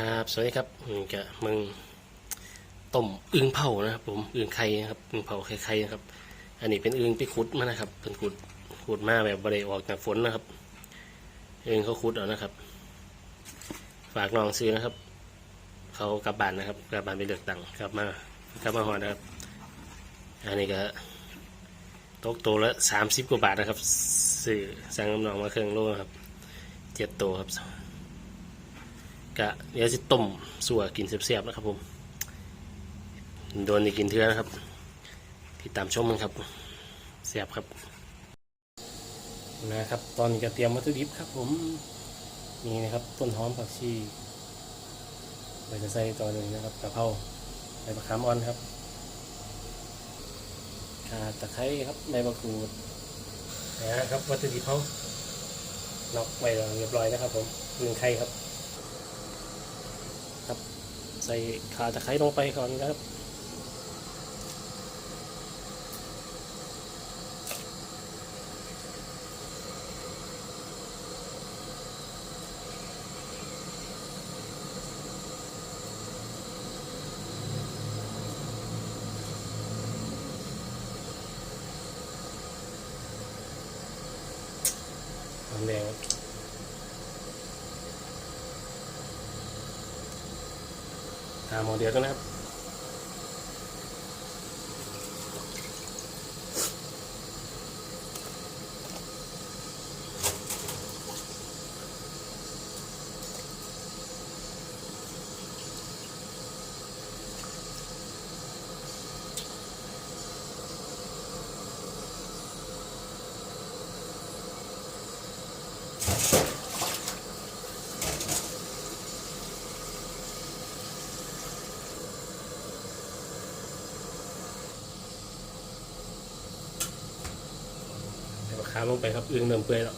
ครับสวัสดีครับอืมกะมึงต้มอึ่งเผานะครับผมอึ่งไข่นะครับอึ่งเผาไข่ไข่นะครับ อันนี้เป็นอึ่งไปขุดมานะครับ เป็นขุดขุดมาแบบบริออกจากฝนนะครับอึ่งเขาขุดเอานะครับ ฝากน้องซื้อนะครับ เขากลับบ้านนะครับกลับบ้านไปเลือกตังค์กลับมากลับมาหอนะครับ อันนี้ก็ตกตัวละสามสิบกว่าบาทนะครับ ซื้อสั่งน้ำนองมาเครื่องโลนะครับเจ็ดตัวครับ กะเดี๋ยวจะต้มสัวกินเสียบๆนะครับผมโดนกินเทือนะครับ ติดตามชมกันครับเสียบครับนะครับ ตอนนี้ก็เตรียมวัตถุดิบครับ ผมนี่นะครับต้นหอมผักชีใบจะใส่ตัวหนึ่งนะครับกะเพราใบมะขามอ่อนครับขาตะไคร้ครับใบมะกรูดนะครับวัตถุดิบเขานอกไว้เรียบร้อยนะครับ ผมเรื่องไข่ครับ ใส่ขาตะไคร้ลงไปก่อนครับหอมแดง ครับตามโมเดลกันนะครับ ใส่มะขามลงไปครับอึ่งเริ่มเปื่อยแล้ว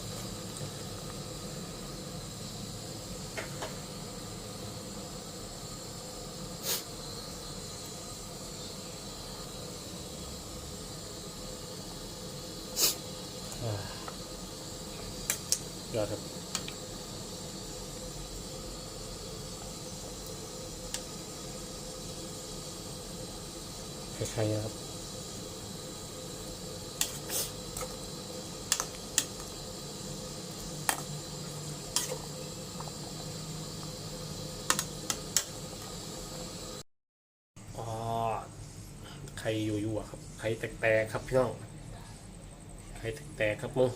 ยอดครับคล้ายๆนะครับ ข่อยู่ๆอะครับ ไข่แตกๆครับพี่น้อง ไข่แตกๆครับมึง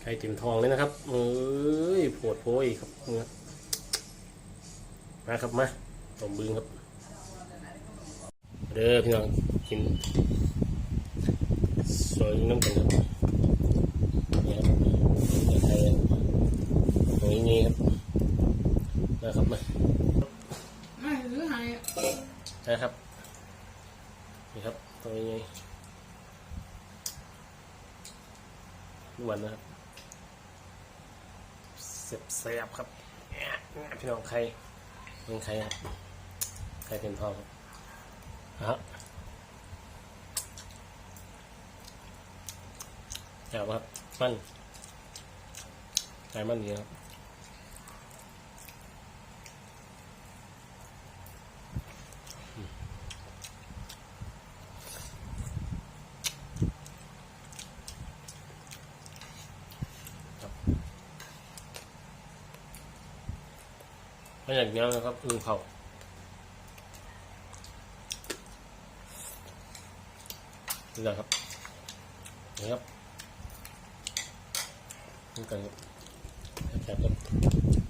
ไข่ติ่มทองเลยนะครับเอ้ยปวดโพยครับมึงอะมาครับมาต้มบึงครับ เด้อพี่น้องกินสวยน้ำกันครับเนี่ยครับไข่ตรงนี้ครับมาครับมาไม่หรือไงนะครับ นี่ครับตัวนี้ไงล้วนนะครับเสียบเสียบๆครับพี่น้องใครเป็นใครครับใครเป็นทองครับฮะแอบครับมันใครมันดีครับ ไม่อย่างนี้นะครับอึ่งเผานี่แหละครับนี่ครับนี่กันครับแคบๆครับ